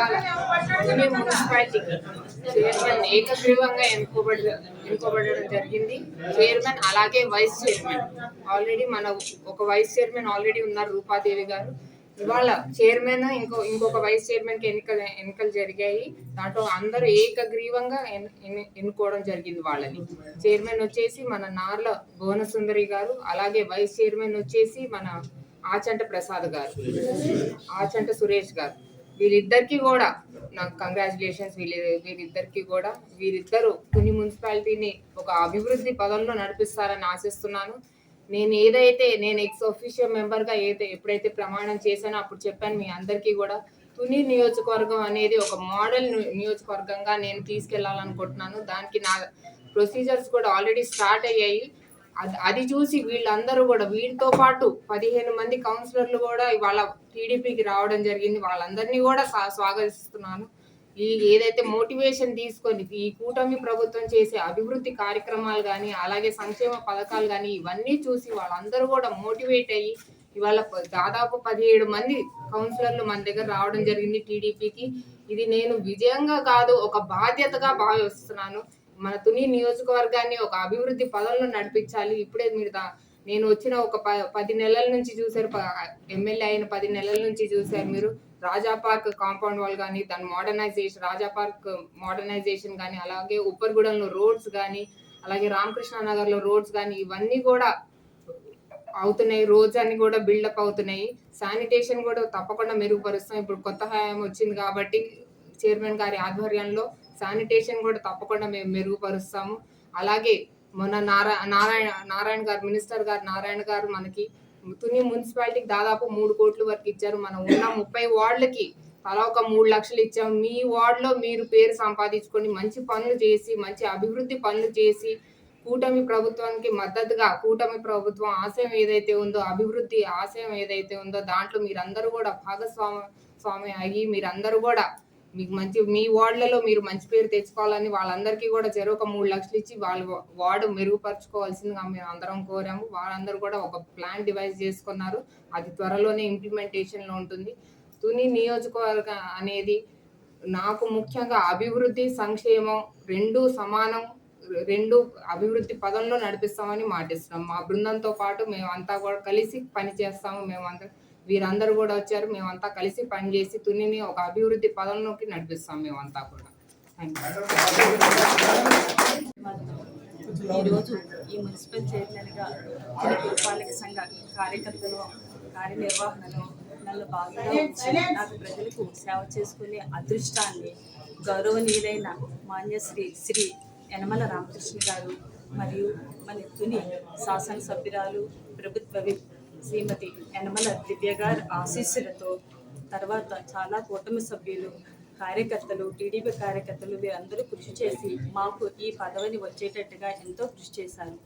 ఇవాళ మున్సిపాలిటీకి చైర్మన్ ఏకగ్రీవంగా ఎన్నుకోబడి ఎన్నుకోబడడం జరిగింది. చైర్మన్ అలాగే వైస్ చైర్మన్. ఆల్రెడీ మన ఒక వైస్ చైర్మన్ ఆల్రెడీ ఉన్నారు రూపాదేవి గారు. ఇవాళ చైర్మన్ ఇంకో ఇంకొక వైస్ చైర్మన్కి ఎన్నికలు ఎన్నికలు జరిగాయి. దాంట్లో అందరూ ఏకగ్రీవంగా ఎన్నుకోవడం జరిగింది వాళ్ళని. చైర్మన్ వచ్చేసి మన నార్ల భువనసుందరి గారు అలాగే వైస్ చైర్మన్ వచ్చేసి మన ఆచంట ప్రసాద్ గారు. ఆచంట సురేష్ గారు. వీరిద్దరికి కూడా నాకు కంగ్రాచులేషన్స్ వీళ్ళ వీరిద్దరికి కూడా వీరిద్దరు కొన్ని మున్సిపాలిటీని ఒక అభివృద్ధి పదంలో నడిపిస్తారని ఆశిస్తున్నాను. నేను ఏదైతే నేను ఎక్స్ ఒఫీషియల్ మెంబర్గా ఏదైతే ఎప్పుడైతే ప్రమాణం చేశానో అప్పుడు చెప్పాను మీ అందరికీ కూడా తుని నియోజకవర్గం అనేది ఒక మోడల్ నియోజకవర్గంగా నేను తీసుకెళ్ళాలనుకుంటున్నాను. దానికి నా ప్రొసీజర్స్ కూడా ఆల్రెడీ స్టార్ట్ అయ్యాయి. అది అది చూసి వీళ్ళందరూ కూడా వీళ్ళతో పాటు పదిహేను మంది కౌన్సిలర్లు కూడా ఇవాళ టీడీపీకి రావడం జరిగింది. వాళ్ళందరినీ కూడా స్వాగతిస్తున్నాను. ఈ ఏదైతే మోటివేషన్ తీసుకొని ఈ కూటమి ప్రభుత్వం చేసే అభివృద్ధి కార్యక్రమాలు కానీ అలాగే సంక్షేమ పథకాలు కానీ ఇవన్నీ చూసి వాళ్ళందరూ కూడా మోటివేట్ అయ్యి ఇవాళ దాదాపు పదిహేడు మంది కౌన్సిలర్లు మన దగ్గర రావడం జరిగింది టీడీపీకి. ఇది నేను విజయంగా కాదు ఒక బాధ్యతగా భావిస్తున్నాను. మన తుని నియోజకవర్గాన్ని ఒక అభివృద్ధి పదంలో నడిపించాలి. ఇప్పుడే మీరు నేను వచ్చిన ఒక ప- పది నెలల నుంచి చూసారు ఎమ్మెల్యే అయిన పది నెలల నుంచి చూసారు మీరు. రాజా పార్క్ కాంపౌండ్ వాల్ కానీ దాని మోడర్నైజేషన్ రాజా పార్క్ మోడర్నైజేషన్ కానీ అలాగే ఉప్పర్గూడెంలో రోడ్స్ కానీ అలాగే రామకృష్ణ నగర్లో రోడ్స్ కానీ ఇవన్నీ కూడా అవుతున్నాయి. రోడ్స్ అన్ని కూడా బిల్డప్ అవుతున్నాయి. శానిటేషన్ కూడా తప్పకుండా మెరుగుపరుస్తాం. ఇప్పుడు కొత్త హయాం వచ్చింది కాబట్టి చైర్మన్ గారి ఆధ్వర్యంలో శానిటేషన్ కూడా తప్పకుండా మేము మెరుగుపరుస్తాము. అలాగే మొన్న నారా నారాయణ నారాయణ గారు మినిస్టర్ గారు నారాయణ గారు మనకి తుని మున్సిపాలిటీకి దాదాపు మూడు కోట్ల వరకు ఇచ్చారు. మనం ఉన్న ముప్పై వార్డులకి తలా ఒక మూడు లక్షలు ఇచ్చాం మీ వార్డులో మీరు పేరు సంపాదించుకొని మంచి పనులు చేసి మంచి అభివృద్ధి పనులు చేసి కూటమి ప్రభుత్వానికి మద్దతుగా కూటమి ప్రభుత్వం ఆశయం ఏదైతే ఉందో అభివృద్ధి ఆశయం ఏదైతే ఉందో దాంట్లో మీరందరూ కూడా భాగస్వామి స్వామి అయ్యి మీరందరూ కూడా మీకు మంచి మీ వార్డులలో మీరు మంచి పేరు తెచ్చుకోవాలని వాళ్ళందరికీ కూడా చెరో ఒక మూడు లక్షలు ఇచ్చి వాళ్ళ వార్డు మెరుగుపరచుకోవాల్సిందిగా మేము అందరం కోరాము. వాళ్ళందరూ కూడా ఒక ప్లాన్ డివైజ్ చేసుకున్నారు. అది త్వరలోనే ఇంప్లిమెంటేషన్లో ఉంటుంది. తుని నియోజకవర్గం అనేది నాకు ముఖ్యంగా అభివృద్ధి సంక్షేమం రెండు సమానం రెండు అభివృద్ధి పదంలో నడిపిస్తామని మాటిస్తున్నాం. మా బృందంతో పాటు మేమంతా కూడా కలిసి పని చేస్తాము మేమంతా వీరందరూ కూడా వచ్చారు. మేమంతా కలిసి పనిచేసి తునిని ఒక అభివృద్ధి పదంలోకి నడిపిస్తాం మేమంతా కూడా. ఈరోజు ఈ మున్సిపల్ చైర్మన్గా పురపాలక సంఘ కార్యకర్తలు కార్యనిర్వహణలో నన్ను బాగా నాకు ప్రజలకు సేవ చేసుకునే అదృష్టాన్ని గౌరవనీయులైన మాన్యశ్రీ శ్రీ యనమల రామకృష్ణ గారు మరియు మన తుని శాసనసభ్యురాలు ప్రభుత్వ విప్ శ్రీమతి యనమల దివ్య గారి ఆశీస్సులతో తర్వాత చాలా కూటమి సభ్యులు కార్యకర్తలు టీడీపీ కార్యకర్తలు వీరందరూ కృషి చేసి మాకు ఈ పదవిని వచ్చేటట్టుగా ఎంతో కృషి చేశారు.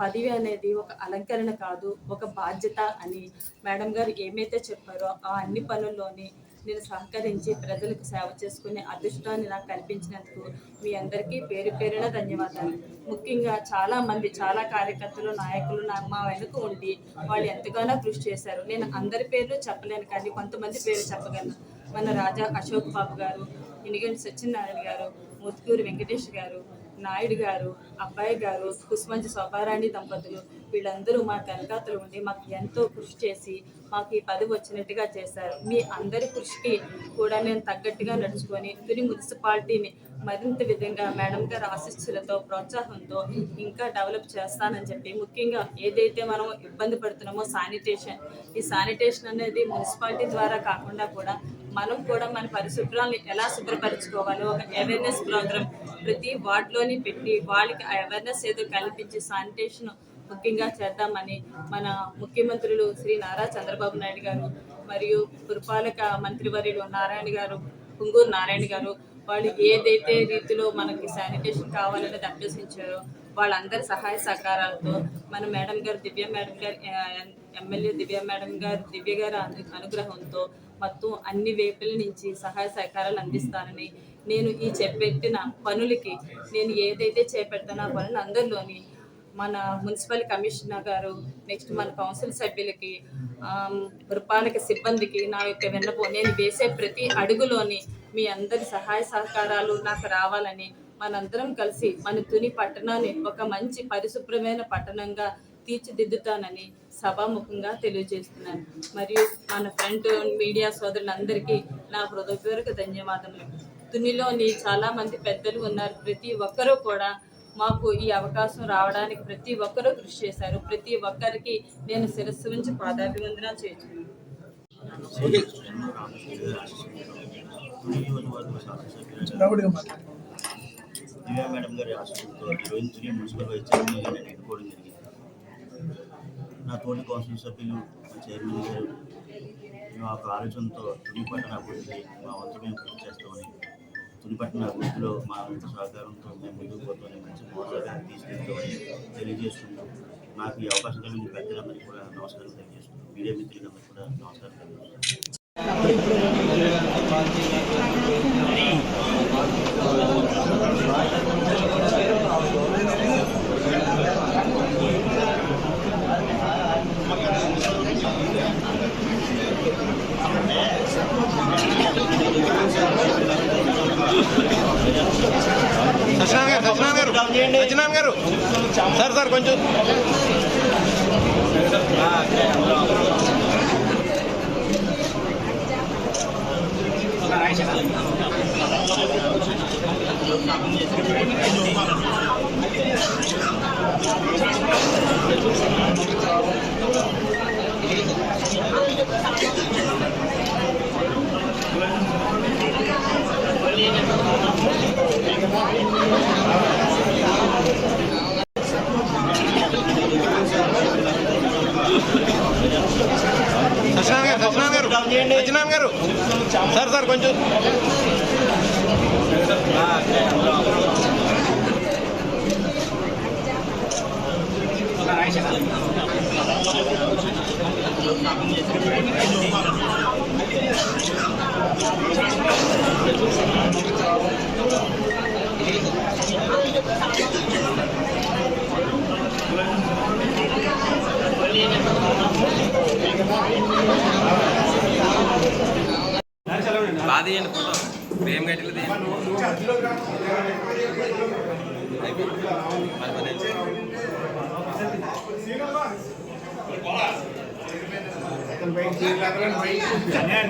పదవి అనేది ఒక అలంకరణ కాదు ఒక బాధ్యత అని మేడం గారు ఏమైతే చెప్పారో ఆ అన్ని పనుల్లోనే నేను సహకరించి ప్రజలకు సేవ చేసుకునే అదృష్టాన్ని నాకు కల్పించినందుకు మీ అందరికీ పేరు పేరున ధన్యవాదాలు. ముఖ్యంగా చాలా మంది చాలా కార్యకర్తలు నాయకులు నా మా వెనుక ఉండి వాళ్ళు ఎంతగానో కృషి చేశారు. నేను అందరి పేర్లు చెప్పలేను కానీ కొంతమంది పేరు చెప్పగలను. మన రాజా అశోక్ బాబు గారు ఇనిగంటి సత్యనారాయణ గారు ముత్కూరు వెంకటేష్ గారు నాయుడు గారు అబ్బాయి గారు కుసుమంచి శోభారాణి దంపతులు వీళ్ళందరూ మా వెనకాతలు ఉండి మాకు ఎంతో కృషి చేసి మాకు ఈ పదవి వచ్చినట్టుగా చేశారు. మీ అందరి కృషికి కూడా నేను తగ్గట్టుగా నడుచుకొని తుని మున్సిపాలిటీని మరింత విధంగా మేడం గారి ఆశిస్సులతో ప్రోత్సాహంతో ఇంకా డెవలప్ చేస్తానని చెప్పి ముఖ్యంగా ఏదైతే మనం ఇబ్బంది పడుతున్నామో శానిటేషన్ ఈ శానిటేషన్ అనేది మున్సిపాలిటీ ద్వారా కాకుండా కూడా మనం కూడా మన పరిశుభ్రాన్ని ఎలా శుభ్రపరచుకోవాలో ఒక అవేర్నెస్ ప్రోగ్రామ్ ప్రతి వార్డులోని పెట్టి వాళ్ళకి అవేర్నెస్ ఏదో కల్పించి శానిటేషన్ ముఖ్యంగా చేద్దామని మన ముఖ్యమంత్రులు శ్రీ నారా చంద్రబాబు నాయుడు గారు మరియు పురపాలక మంత్రివర్యులు నారాయణ గారు కుంగూరు నారాయణ గారు వాళ్ళు ఏదైతే రీతిలో మనకి శానిటేషన్ కావాలనేది అభ్యసించారో వాళ్ళందరి సహాయ సహకారాలతో మన మేడం గారు దివ్య మేడం గారు ఎమ్మెల్యే దివ్య మేడం గారు దివ్య గారి అనుగ్రహంతో మొత్తం అన్ని వైపుల నుంచి సహాయ సహకారాలు అందిస్తానని నేను ఈ చెప్పెట్టిన పనులకి నేను ఏదైతే చేపెడతానో ఆ పనులు అందరిలోని మన మున్సిపల్ కమిషనర్ గారు నెక్స్ట్ మన కౌన్సిల్ సభ్యులకి పురపాలక సిబ్బందికి నా యొక్క వెన్నపో నేను వేసే ప్రతి అడుగులోని మీ అందరి సహాయ సహకారాలు నాకు రావాలని మనందరం కలిసి మన తుని పట్టణాన్ని ఒక మంచి పరిశుభ్రమైన పట్టణంగా తీర్చిదిద్దుతానని సభాముఖంగా తెలియజేస్తున్నాను. మరియు మన ఫ్రంట్ మీడియా సోదరులందరికీ నా హృదయపూర్వక ధన్యవాదములు. తునిలోని చాలామంది పెద్దలు ఉన్నారు. ప్రతి ఒక్కరూ కూడా మాకు ఈ అవకాశం రావడానికి ప్రతి ఒక్కరూ కృషి చేశారు. ప్రతి ఒక్కరికి నేను శిరస్సు నుంచి పాదాభివందనాలు చేస్తున్నాను. దివ్యా మేడం గారి ఈరోజు మున్సిపల్ వైస్ చైర్మన్గా నేను ఎన్నుకోవడం జరిగింది. నా తోటి కౌన్సిల్ సభ్యులు మా చైర్మన్ గారు మేము ఒక ఆలోచనతో తుని పట్టణ అభివృద్ధి మా వంతు మేము కృషి చేస్తామని తుని పట్టణ మా వంతు సహకారంతో మేము ముందుకు పోతూనే మంచి మోసాలను తీసుకెళ్తామని తెలియజేస్తున్నాం. నాకు ఈ అవకాశం కలిగిన పెద్దలందరికీ కూడా నమస్కారం తెలియజేస్తున్నాం. మీడియా మిత్రులందరికీ కూడా నమస్కారం తెలియజేస్తున్నాం. సత్యనారాయణ గారు సత్యనారాయణ గారు సత్యనారాయణ గారు సార్ సార్ కొంచెం Thank you. సత్యనారాయణ గారు సార్ సార్ కొంచెం. బాగా ఫ్రేమ్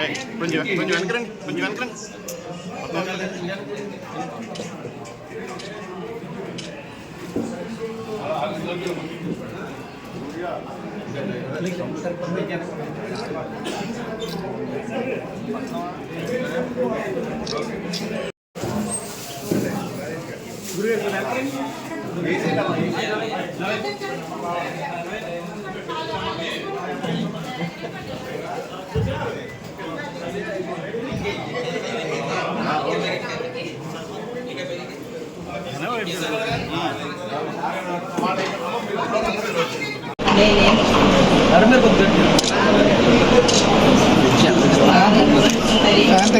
ఏయ్, కొంచెం కొంచెం వెనకరండి కొంచెం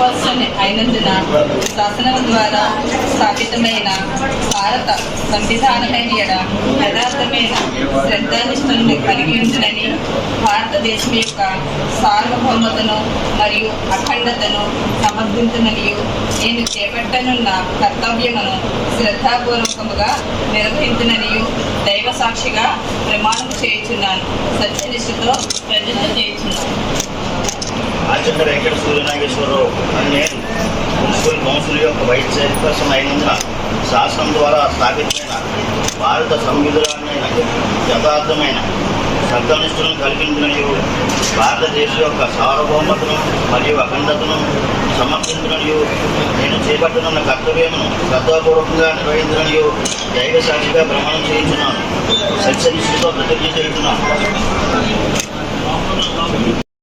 చైర్పర్సన్ అయినందున శాసనం ద్వారా స్థాపితమైన భారత సంవిధానమైన ఎడ యథార్థమైన శ్రద్ధానిష్టలను కలిగి ఉంటుందని భారతదేశం యొక్క సార్వభౌమతను మరియు అఖండతను సమర్థించనని నేను చేపట్టనున్న కర్తవ్యమును శ్రద్ధాపూర్వకముగా నిర్వహించునని దైవ సాక్షిగా ప్రమాణం చేయుచున్నాను. సత్యనిష్టతో ప్రజలు చేయుచున్నాను. ఆచంద్ర వెంకట సూర్యనాగేశ్వరరావు నేను ముసుగుల్ కౌన్సిల్ యొక్క వైస్ చైర్పర్సన్ అయినందున శాసనం ద్వారా స్థాపితమైన భారత సంవిధానమైన యథార్థమైన సత్వనిష్టలను కల్పించినయు భారతదేశం యొక్క సార్వభౌమతను మరియు అఖండతను సమర్థించినయు నేను చేపట్టనున్న కర్తవ్యమును శ్రద్ధాపూర్వకంగా నిర్వహించినయు దైవ సాక్షిగా ప్రమాణం చేయించున్నాను సత్యనిష్ఠతో ప్రతిజ్ఞ చేస్తున్నాను